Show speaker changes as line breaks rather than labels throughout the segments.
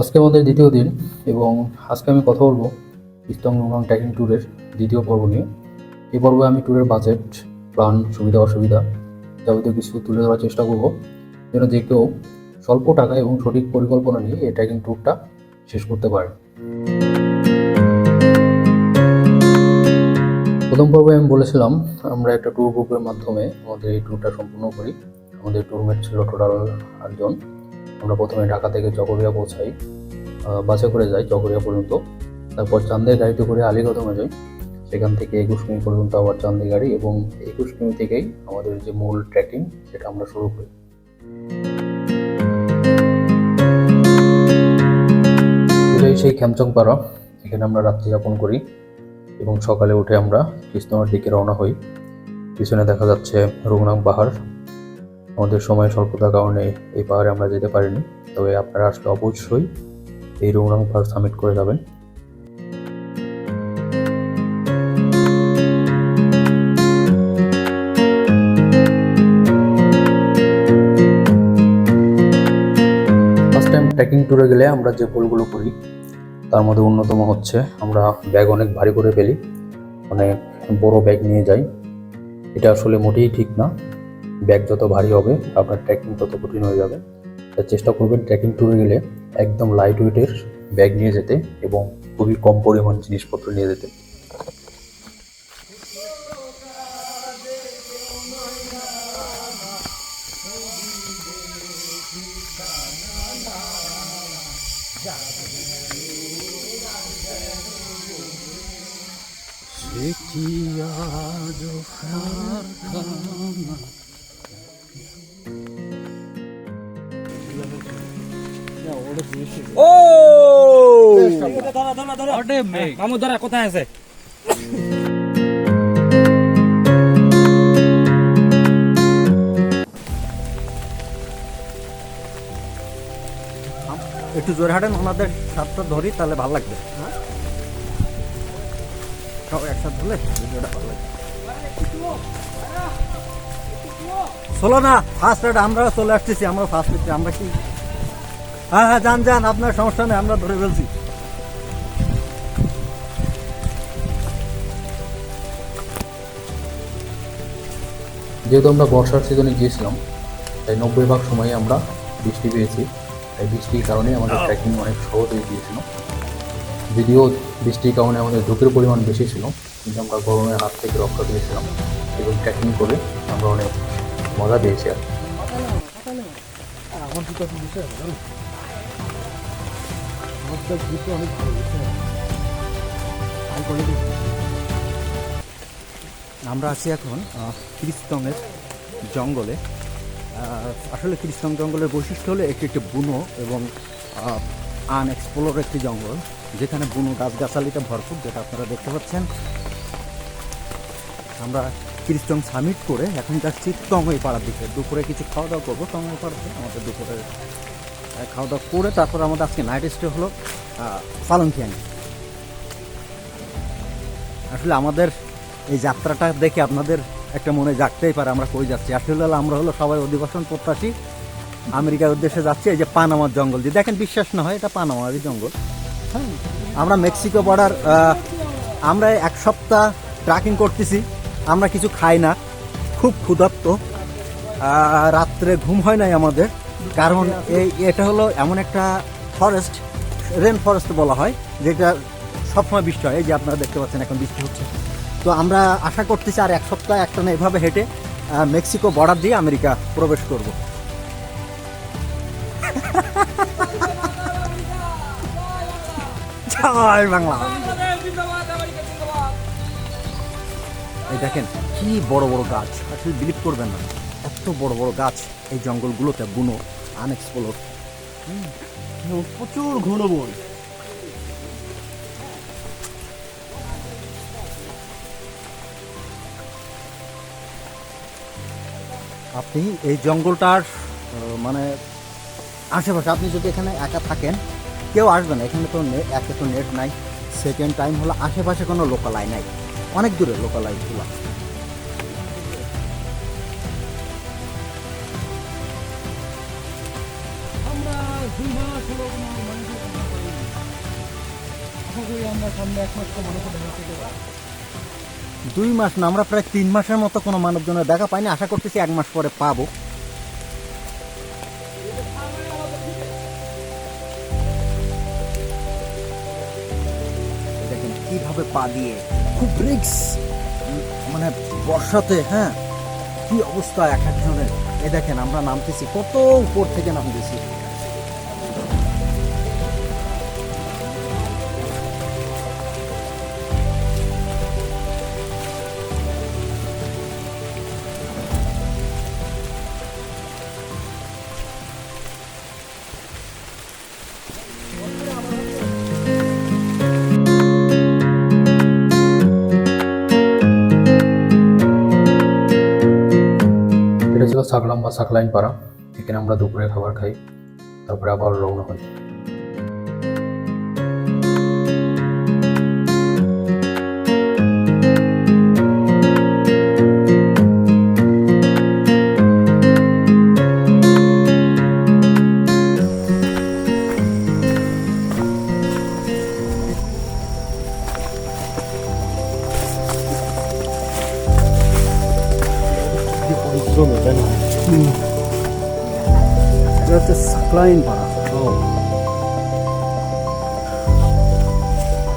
আজকে আমাদের দ্বিতীয় দিন এবং আজকে আমি কথা বলব ইস্তং নোংরাং ট্রেকিং ট্যুরের দ্বিতীয় পর্ব নিয়ে। এই পর্বে আমি ট্যুরের বাজেট প্ল্যান সুবিধা, অসুবিধা যাবতীয় কিছু তুলে ধরার চেষ্টা করব। যেন যে কেউ স্বল্প টাকা এবং সঠিক পরিকল্পনা নিয়ে এই ট্রেকিং ট্যুরটা শেষ করতে পারে। প্রথম পর্বে আমি বলেছিলাম, আমরা একটা ট্যুর গ্রুপের মাধ্যমে আমাদের এই ট্যুরটা সম্পূর্ণ করি। আমাদের ট্যুরমেট ছিল টোটাল আটজন। আমরা প্রথমে ঢাকা থেকে চকরিয়া পৌঁছাই বাসে করে যাই চকরিয়া পর্যন্ত। তারপর চান্দের গাড়িতে করে আলিগদমে যাই। সেখান থেকে একুশ কিমি পর্যন্ত আবার চান্দি গাড়ি এবং একুশ কিমি থেকেই আমাদের যে মূল ট্রেকিং সেটা আমরা শুরু করি। সেই খ্যামচং পাড়া এখানে আমরা রাত্রি যাপন করি এবং সকালে উঠে আমরা কৃষ্ণমার দিকে রওনা হই। পিছনে দেখা যাচ্ছে রুগনাং পাহাড় আমাদের সময় স্বল্পতার কারণে এই পাহাড়ে আমরা যেতে পারিনি। তবে আপনারা আসলে অবশ্যই এই রুগনাং পাহাড় সামিট করে যাবেন। ফার্স্ট টাইম ট্রেকিং ট্যুরে গেলে আমরা যে ভুলগুলো করি, তার মধ্যে অন্যতম হচ্ছে আমরা ব্যাগ অনেক ভারী করে ফেলি। অনেক বড় ব্যাগ নিয়ে যাই। এটা আসলে মোটেই ঠিক না। ব্যাগ যত ভারী হবে, আপনার ট্রেকিং তত কঠিন হয়ে যাবে। তাই চেষ্টা করবেন ট্রেকিং ট্যুরে গেলে একদম লাইট ওয়েটের ব্যাগ নিয়ে যেতে এবং খুবই কম পরিমাণ জিনিসপত্র নিয়ে যেতে।
ধরা মামু ধরা কোথায় আছে
একটু জোরে হাঁটেন, ওনাদের সাতটা ধরি, তাহলে ভালো লাগবে। হ্যাঁ ধরলে চলো না ফার্স্ট আমরা চলে আসতেছি, আমরা ফার্স্ট আমরা কি হ্যাঁ হ্যাঁ যান যান আপনার সমস্যা নেই আমরা ধরে ফেলছি।
যেহেতু আমরা বর্ষার সিজনে গিয়েছিলাম তাই নব্বই ভাগ সময় আমরা বৃষ্টি পেয়েছি। তাই বৃষ্টির কারণে আমাদের ট্রেকিং অনেক সহজ হয়ে গিয়েছিল। যদিও বৃষ্টির কারণে আমাদের ঝুঁকির পরিমাণ বেশি ছিল কিন্তু আমরা গরমের হাত থেকে রক্ষা পেয়েছিলাম এবং ট্রেকিং করে আমরা অনেক মজা পেয়েছি আর কি।
আমরা আছি এখন খ্রিস্তমের জঙ্গলে। আসলে খ্রিস্তম জঙ্গলের বৈশিষ্ট্য হলো একটি একটি বুনো এবং আনএক্সপ্লোর একটি জঙ্গল, যেখানে বুনো গাছগাছালিতে ভরপুর, যেটা আপনারা দেখতে পাচ্ছেন। আমরা খ্রিস্টম সামিট করে এখন যাচ্ছি টঙ্গই পাড়ার দিকে। দুপুরে কিছু খাওয়া দাওয়া করব টঙ্গই পাড়াতে আমাদের দুপুরে খাওয়া দাওয়া করে তারপর আমাদের আজকে নাইট স্টে হলো পালংখিয়াং আসলে আমাদের এই যাত্রাটা দেখে আপনাদের একটা মনে জাগতেই পারে, আমরা কই যাচ্ছি। আসলে আমরা হলো সবাই অধিবাসন প্রত্যাশী, আমেরিকার উদ্দেশ্যে যাচ্ছি, এই যে পানামার জঙ্গল। দিয়ে দেখেন বিশ্বাস না হয়, এটা পানামারই জঙ্গল। হ্যাঁ আমরা মেক্সিকো বর্ডার আমরা এক সপ্তাহ ট্রাকিং করতেছি, আমরা কিছু খাই না, খুব ক্ষুধার্ত। রাত্রে ঘুম হয় নাই আমাদের। কারণ এই এটা হলো এমন একটা ফরেস্ট রেন ফরেস্ট বলা হয়, যেটা সবসময় বৃষ্টি হয়। এই যে আপনারা দেখতে পাচ্ছেন এখন বৃষ্টি হচ্ছে। তো আমরা আশা করতেছি আর এক সপ্তাহ একটানা এভাবে হেঁটে মেক্সিকো বর্ডার দিয়ে আমেরিকা প্রবেশ করব। এই দেখেন, কি বড় বড় গাছ। আসলে বিলিভ করবেন না, এত বড় বড় গাছ এই জঙ্গলগুলোতে বুনো। আনএক্সপ্লোর প্রচুর ঘন বন আপনি এই জঙ্গলটার মানে আশেপাশে আপনি যদি এখানে একা থাকেন কেউ আসবে না। এখানে তো একে তো নেট নাই। সেকেন্ড টাইম হলো আশেপাশে কোনো লোকালয় নাই। অনেক দূরে
দুই মাস
না, আমরা প্রায় তিন মাসের মতো কোনো মানবজনের দেখা পাইনি। আশা করতেছি এক মাস পরে পাবো। দেখেন কীভাবে পা দিয়ে খুব রিক্স মানে বর্ষাতে হ্যাঁ কি অবস্থা এক একজনের এ দেখেন, আমরা নামতেছি, কত উপর থেকে নামতেছি।
সাকলাম বা সাকলাইন পাড়া এখানে আমরা দুপুরে খাবার খাই তারপরে আবার রওনা হই।
হচ্ছে সাকলাইন পাড়া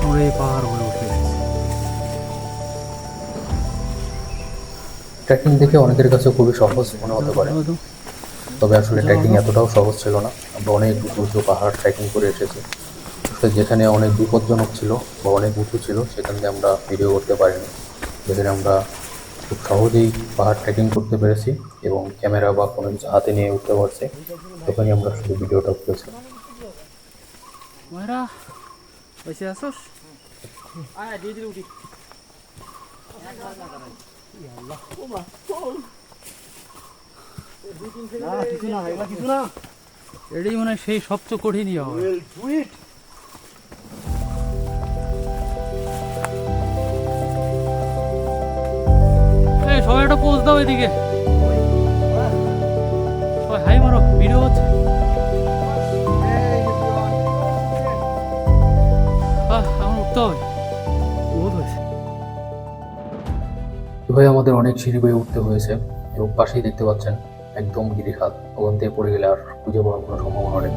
আমরা এই পাহাড় হয়ে উঠে এসেছি
ট্রেকিং দেখে অনেকের কাছে খুবই সহজ মনে হতে পারে। তবে আসলে ট্রেকিং এতটাও সহজ ছিল না। আমরা অনেক উঁচু উঁচু পাহাড় ট্রেকিং করে এসেছি। যেখানে অনেক বিপজ্জনক ছিল বা অনেক উঁচু ছিল সেখান আমরা ভিডিও করতে পারিনি। যেখানে আমরা খুব সহজেই পাহাড় ট্রেকিং করতে পেরেছি এবং ক্যামেরা বা কোনো কিছু হাতে নিয়ে উঠতে পারছি। তখনই আমরা শুধু ভিডিওটা করেছি
এটাই মনে হয় সেই সবচেয়ে কঠিন এদিকে ওই, হাই মারো উঠতে হবে।
এভাবে আমাদের অনেক সিঁড়ি বেয়ে উঠতে হয়েছে। এবং পাশেই দেখতে পাচ্ছেন, একদম গিরিখাত। ওখান থেকে পড়ে গেলে আর খুঁজে পাওয়ার কোনো সম্ভাবনা নেই।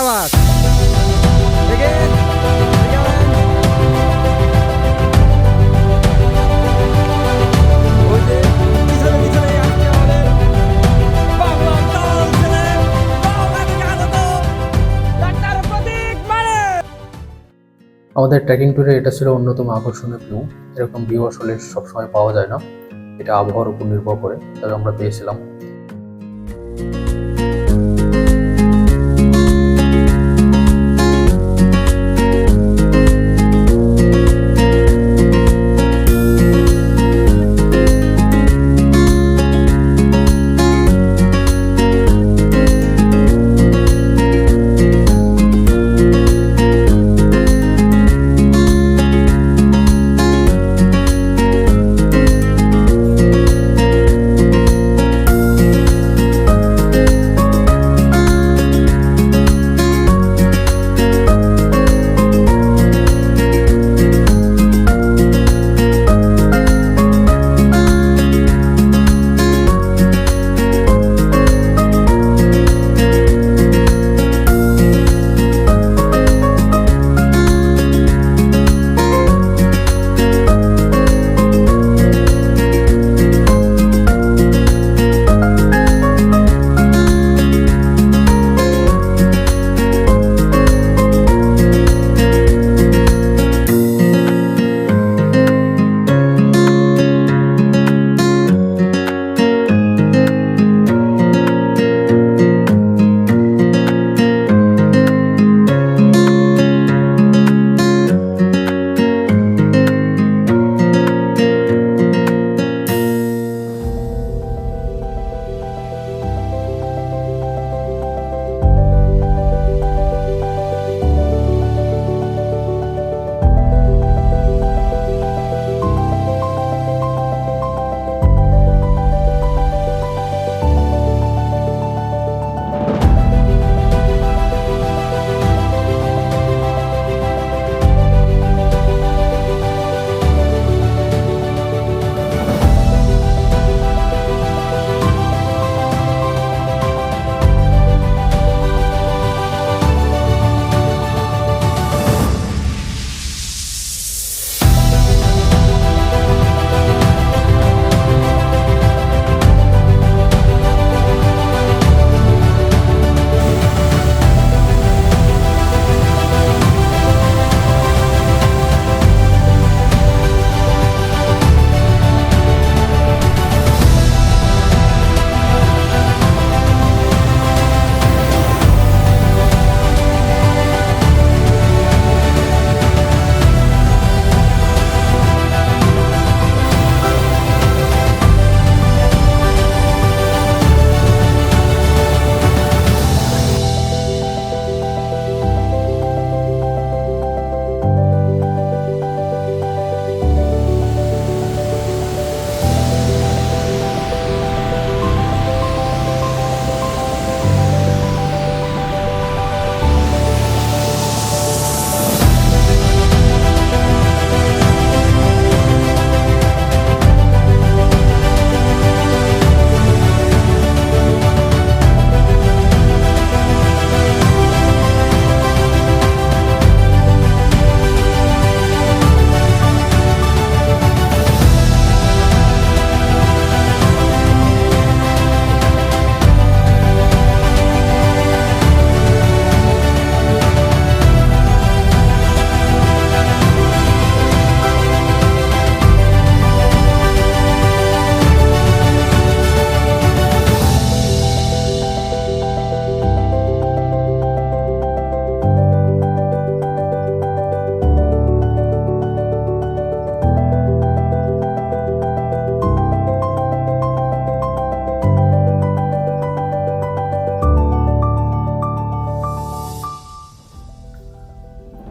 মানে
আমাদের ট্রেকিং ট্যুরে এটা ছিল অন্যতম আকর্ষণীয় ভিউ এরকম ভিউ আসলে সবসময় পাওয়া যায় না। এটা আবহাওয়ার উপর নির্ভর করে। তবে আমরা পেয়েছিলাম।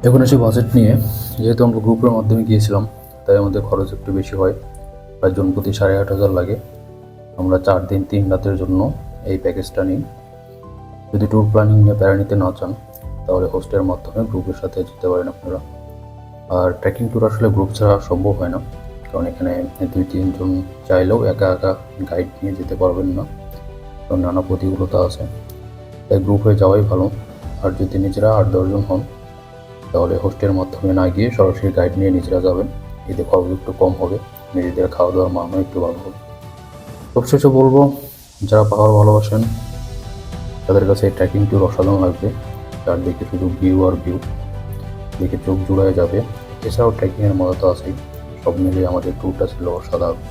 এখন এসে বাজেট নিয়ে, যেহেতু আমরা গ্রুপের মাধ্যমে গিয়েছিলাম, তাই আমাদের খরচ একটু বেশি হয়। প্রায় জন প্রতি সাড়ে আট হাজার লাগে। আমরা চার দিন, তিন রাতের জন্য এই প্যাকেজটা নিই। যদি ট্যুর প্ল্যানিং নিয়ে প্যারা নিতে না চান, তাহলে হোস্টের মাধ্যমে গ্রুপের সাথে যেতে পারেন আপনারা। আর ট্রেকিং ট্যুর আসলে গ্রুপ ছাড়া সম্ভব হয় না, কারণ এখানে দুই তিনজন চাইলেও একা একা গাইড নিয়ে যেতে পারবেন না, কারণ নানা প্রতিকূলতা আছে। তাই গ্রুপ হয়ে যাওয়াই ভালো। আর যদি নিজেরা আট দশজন হন তাহলে হোস্টের মাধ্যমে না গিয়ে সরাসরি গাইড নিয়ে নিজেরা যাবেন। এতে খরচ একটু কম হবে, নিজেদের খাওয়া দাওয়ার মানও একটু ভালো হবে। সবশেষে বলব, যারা পাহাড় ভালোবাসেন, তাদের কাছে এই ট্রেকিং ট্যুর অসাধারণ লাগবে। চারদিকে শুধু ভিউ আর ভিউ দেখে চোখ জুড়ায় যাবে। এছাড়াও ট্রেকিংয়ের মজা তো আছেই। সব মিলিয়ে আমাদের ট্যুরটা ছিল অসাধারণ।